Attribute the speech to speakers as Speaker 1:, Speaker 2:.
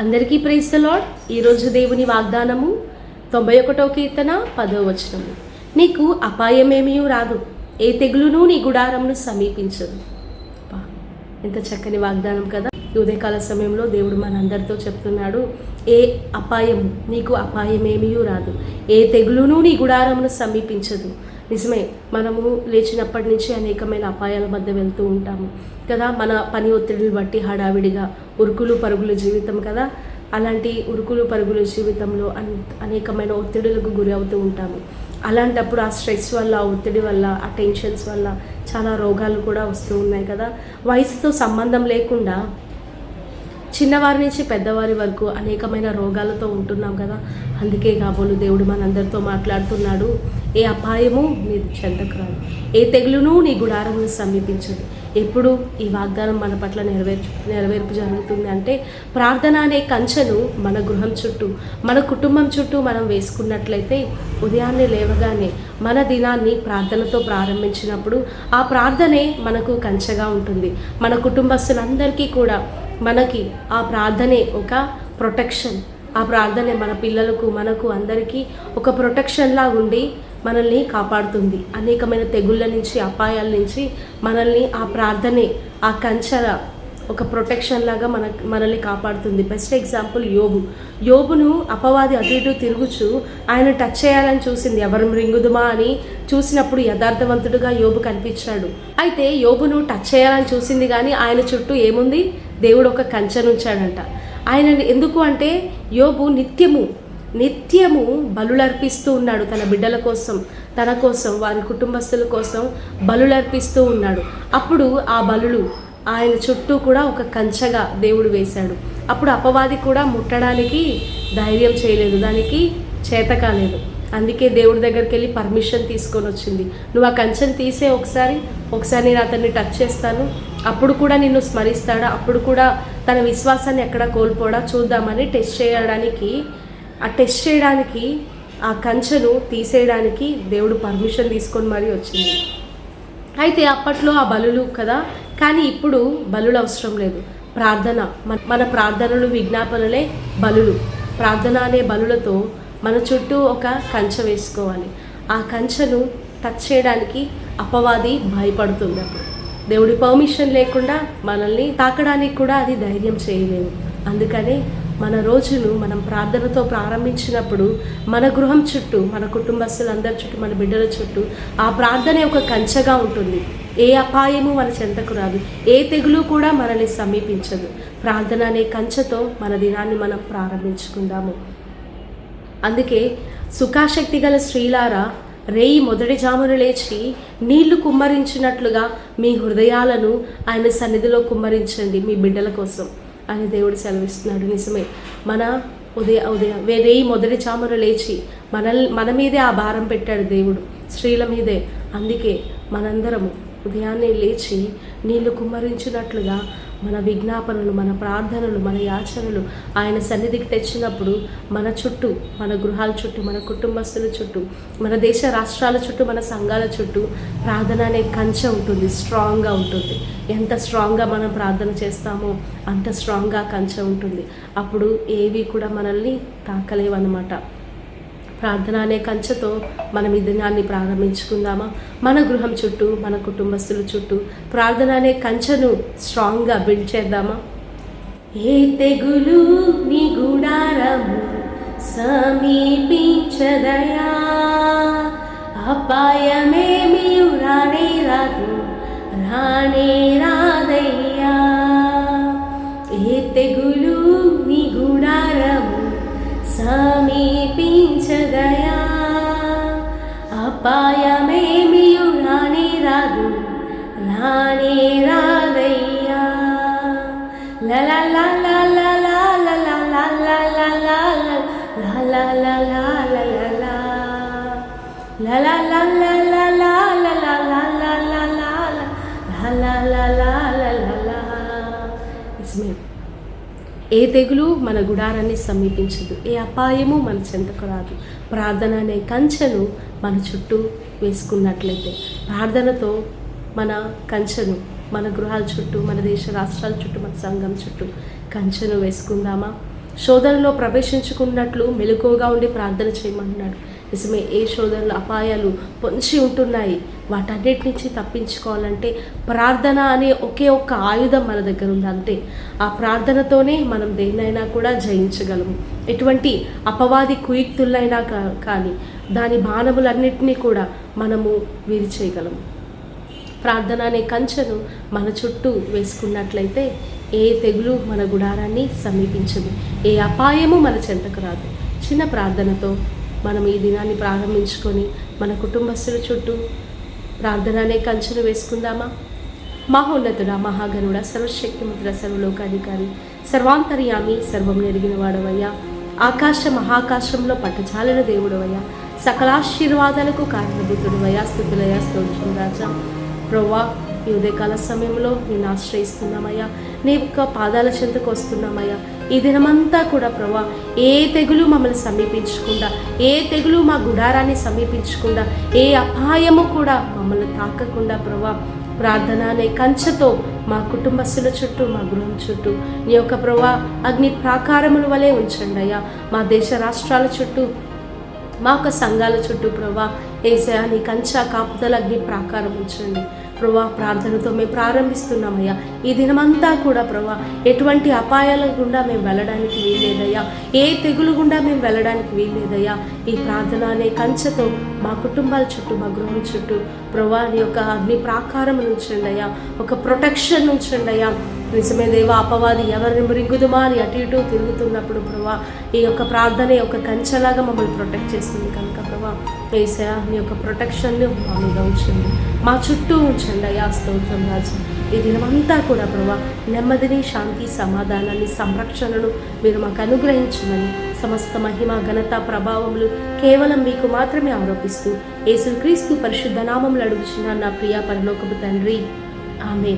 Speaker 1: అందరికీ praise the lord ఈరోజు దేవుని వాగ్దానము తొంభై ఒకటో కీర్తన పదో వచనము. నీకు అపాయమేమీ రాదు. ఏ తెగులును నీ గుడారమును సమీపించదు. ఎంత చక్కని వాగ్దానం కదా. ఈ ఉదయకాల సమయంలో దేవుడు మనందరితో చెప్తున్నాడు ఏ అపాయం నీకు అపాయమేమీ రాదు. ఏ తెగులును నీ గుడారమును సమీపించదు. నిజమే మనము లేచినప్పటి నుంచి అనేకమైన అపాయాల మధ్య వెళ్తూ ఉంటాము కదా మన పని ఒత్తిడిని బట్టి హడావిడిగా ఉరుకులు పరుగుల జీవితం కదా. అలాంటి ఉరుకులు పరుగుల జీవితంలో అన్ అనేకమైన ఒత్తిడులకు గురి అవుతూ ఉంటాము. అలాంటప్పుడు ఆ స్ట్రెస్ వల్ల ఆ ఒత్తిడి వల్ల ఆ టెన్షన్స్ వల్ల చాలా రోగాలు కూడా వస్తూ ఉన్నాయి కదా. వయసుతో సంబంధం లేకుండా చిన్నవారి నుంచి పెద్దవారి వరకు అనేకమైన రోగాలతో ఉంటున్నాం కదా. అందుకే కాబోలు దేవుడు మనందరితో మాట్లాడుతున్నాడు. ఏ అపాయము నీ చెంతకు రాదు. ఏ తెగులును నీ గుడారమును సమీపించదు. ఎప్పుడు ఈ వాగ్దానం మన పట్ల నెరవేర్చు నెరవేర్పు జరుగుతుంది అంటే ప్రార్థన అనే కంచెను మన గృహం చుట్టూ మన కుటుంబం చుట్టూ మనం వేసుకున్నట్లయితే ఉదయాన్నే లేవగానే మన దినాన్ని ప్రార్థనతో ప్రారంభించినప్పుడు ఆ ప్రార్థనే మనకు కంచెగా ఉంటుంది. మన కుటుంబస్తులందరికీ కూడా మనకి ఆ ప్రార్థనే ఒక ప్రొటెక్షన్ ఆ ప్రార్థనే మన పిల్లలకు మనకు అందరికీ ఒక ప్రొటెక్షన్లా ఉండి మనల్ని కాపాడుతుంది. అనేకమైన తెగుళ్ళ నుంచి అపాయాల నుంచి మనల్ని ఆ ప్రార్థనే ఆ కంచెల ఒక ప్రొటెక్షన్ లాగా మన మనల్ని కాపాడుతుంది. బెస్ట్ ఎగ్జాంపుల్ యోబు. యోబును అపవాది అటు ఇటు తిరుగుచు ఆయన టచ్ చేయాలని చూసింది. ఎవరు మృంగుదుమా అని చూసినప్పుడు యథార్థవంతుడుగా యోబు కనిపించాడు. అయితే యోబును టచ్ చేయాలని చూసింది కానీ ఆయన చుట్టూ ఏముంది? దేవుడు ఒక కంచెనుంచాడంట ఆయన ఎందుకు అంటే యోబు నిత్యము నిత్యము బలులర్పిస్తూ ఉన్నాడు తన బిడ్డల కోసం తన కోసం వారి కుటుంబస్తుల కోసం బలులర్పిస్తూ ఉన్నాడు. అప్పుడు ఆ బలులు ఆయన చుట్టూ కూడా ఒక కంచగా దేవుడు వేశాడు. అప్పుడు అపవాది కూడా ముట్టడానికి ధైర్యం చేయలేదు. దానికి చేత కాలేదు. అందుకే దేవుడి దగ్గరికి వెళ్ళి పర్మిషన్ తీసుకొని వచ్చింది. నువ్వు ఆ కంచెని తీసే ఒకసారి ఒకసారి నేను అతన్ని టచ్ చేస్తాను. అప్పుడు కూడా నిన్ను స్మరిస్తాడా? అప్పుడు కూడా తన విశ్వాసాన్ని ఎక్కడ కోల్పోడా? చూద్దామని టెస్ట్ చేయడానికి ఆ టెస్ట్ చేయడానికి ఆ కంచెను తీసేయడానికి దేవుడు పర్మిషన్ తీసుకొని మరీ వచ్చింది. అయితే అప్పట్లో ఆ బలులు కదా కానీ ఇప్పుడు బలులు అవసరం లేదు. ప్రార్థన. మన- మన ప్రార్థనలు విజ్ఞాపనలే బలులు. ప్రార్థన అనే బలులతో మన చుట్టూ ఒక కంచె వేసుకోవాలి. ఆ కంచెను టచ్ చేయడానికి అపవాది భయపడుతుంది అప్పుడు దేవుడి పర్మిషన్ లేకుండా మనల్ని తాకడానికి కూడా అది ధైర్యం చేయలేదు. అందుకనే మన రోజును మనం ప్రార్థనతో ప్రారంభించినప్పుడు మన గృహం చుట్టూ మన కుటుంబస్తులందరి చుట్టూ మన బిడ్డల చుట్టూ ఆ ప్రార్థనే ఒక కంచెగా ఉంటుంది. ఏ అపాయము మన చెంతకు రాదు. ఏ తెగులు కూడా మనల్ని సమీపించదు. ప్రార్థన అనే కంచెతో మన దినాన్ని మనం ప్రారంభించుకుందాము. అందుకే సుఖాశక్తి గల స్త్రీలారా రేయి మొదటి జామున లేచి నీళ్ళు కుమ్మరించినట్లుగా మీ హృదయాలను ఆయన సన్నిధిలో కుమ్మరించండి మీ బిడ్డల కోసం. అని దేవుడు సెలవిస్తున్నాడు. నిజమే. మన ఉదయ ఉదయ వే- రేయి మొదటి జామున లేచి మనల్ మన మీదే ఆ భారం పెట్టాడు దేవుడు. స్త్రీల మీదే. అందుకే మనందరము ఉదయాన్నే లేచి నీళ్ళు కుమ్మరించినట్లుగా మన విజ్ఞాపనలు మన ప్రార్థనలు మన యాచనలు ఆయన సన్నిధికి తెచ్చినప్పుడు మన చుట్టూ మన గృహాల చుట్టూ మన కుటుంబస్తుల చుట్టూ మన దేశ రాష్ట్రాల చుట్టూ మన సంఘాల చుట్టూ ప్రార్థన అనే కంచె ఉంటుంది స్ట్రాంగ్గా ఉంటుంది. ఎంత స్ట్రాంగ్గా మనం ప్రార్థన చేస్తామో అంత స్ట్రాంగ్గా కంచె ఉంటుంది. అప్పుడు ఏవి కూడా మనల్ని తాకలేవన్నమాట. ప్రార్థన అనే కంచెతో మనం ఈ దినాన్ని ప్రారంభించుకుందామా? మన గృహం చుట్టూ మన కుటుంబస్తుల చుట్టూ ప్రార్థన అనే కంచెను స్ట్రాంగ్గా బిల్డ్ చేద్దామా? ఏ తెగులు నీ గుడారము సమీపించదయా? అపాయమేమి రానే రాదు రానే రాదయ్యా. ఏ తెగులు నీ గుడారము సమీపించగయా అపాయమేమియు రానే రాదు రానే రాదయ్యా. లలా లలా లల లల లల లల లల లల లల La la ఏ తెగులు మన గుడారాన్ని సమీపించదు ఏ అపాయము మన చెంతకు రాదు. ప్రార్థన అనే కంచెను మన చుట్టూ వేసుకున్నట్లయితే ప్రార్థనతో మన కంచెను మన గృహాల చుట్టూ మన దేశ రాష్ట్రాల చుట్టూ మన సంఘం చుట్టూ కంచెను వేసుకుందామా? శోధనలో ప్రవేశించుకున్నట్లు మెలకువగా ఉండి ప్రార్థన చేయమన్నాడు. నిజమే ఏ శోధనలు అపాయాలు పొంచి ఉంటున్నాయి వాటన్నిటి నుంచి తప్పించుకోవాలంటే ప్రార్థన అనే ఒకే ఒక్క ఆయుధం మన దగ్గర ఉంది అంతే. ఆ ప్రార్థనతోనే మనం దేన్నైనా కూడా జయించగలము. ఎటువంటి అపవాది కుయుక్తులైనా కా- కానీ దాని బాణములన్నింటినీ కూడా మనము వీరి చేయగలము ప్రార్థన అనే కంచెను మన చుట్టూ వేసుకున్నట్లయితే ఏ తెగులు మన గుడారాన్ని సమీపించదు ఏ అపాయము మన చెంతకు రాదు. చిన్న ప్రార్థనతో మనం ఈ దినాన్ని ప్రారంభించుకొని మన కుటుంబస్తుల చుట్టూ ప్రార్థన అనే కంచెను వేసుకుందామా? మహోన్నతుడ మహాగనుడ సర్వశక్తిమంతుడ సర్వలోకాధికారి సర్వాంతర్యామి సర్వం ఎరిగిన వాడవయ్యా. ఆకాశ మహాకాశంలో పట్టచాలిన దేవుడవయ్యా. సకలాశీర్వాదాలకు కారణభూతుడవయ్యా. స్థుతులయ్యా స్తోత్రం రాజా. ప్రవ్వా ఈ ఉదయకాల సమయంలో నేను ఆశ్రయిస్తున్నామయ్యా. నీ యొక్క పాదాల చెంతకు వస్తున్నామయ్యా. ఈ దినమంతా కూడా ప్రభా ఏ తెగులు మమ్మల్ని సమీపించకుండా ఏ తెగులు మా గుడారాన్ని సమీపించకుండా ఏ అపాయము కూడా మమ్మల్ని తాకకుండా ప్రభా ప్రార్థన అనే కంచెతో మా కుటుంబస్తుల చుట్టూ మా గృహం చుట్టూ నీ యొక్క ప్రభా అగ్ని ప్రాకారముల వలె ఉంచండి అయ్యా. మా దేశ రాష్ట్రాల చుట్టూ మా యొక్క సంఘాల చుట్టూ ప్రభా ఏసయా నీ కంచా కాపుదల అగ్ని ప్రాకారం ఉంచండి. ప్రభా ప్రార్థనతో మేము ప్రారంభిస్తున్నామయ్యా. ఈ దినమంతా కూడా ప్రభా ఎటువంటి అపాయాల గుండా మేము వెళ్ళడానికి వీల్లేదయ్యా. ఏ తెగులు గుండా మేము వెళ్ళడానికి వీల్లేదయ్యా. ఈ ప్రార్థన అనే కంచెతో మా కుటుంబాల చుట్టూ మా గృహం చుట్టూ ప్రభా నీ యొక్క అగ్ని ప్రాకారం నుంచండి అయ్యా. ఒక ప్రొటెక్షన్ నుంచండి అయ్యా. నిజమే దేవ అపవాది ఎవరిని మృంగుదుమా అని అటు ఇటు తిరుగుతున్నప్పుడు ప్రభా ఈ యొక్క ప్రార్థన యొక్క కంచెలాగా మమ్మల్ని ప్రొటెక్ట్ చేస్తుంది కనుక ప్రభా. ఏసయా నీ యొక్క ప్రొటెక్షన్ని మా మీద ఉంచండి. మా చుట్టూ ఉంచండి అయ్యా స్తోత్రం రాజు. ఈ దినమంతా కూడా ప్రభా నెమ్మదిని శాంతి సమాధానాన్ని సంరక్షణను మీరు మాకు అనుగ్రహించమని సమస్త మహిమ ఘనత ప్రభావములు కేవలం మీకు మాత్రమే ఆరోపిస్తూ యేసుక్రీస్తు పరిశుద్ధ నామములు అడుగుచున్న నా ప్రియ పరలోకపు తండ్రి. ఆమె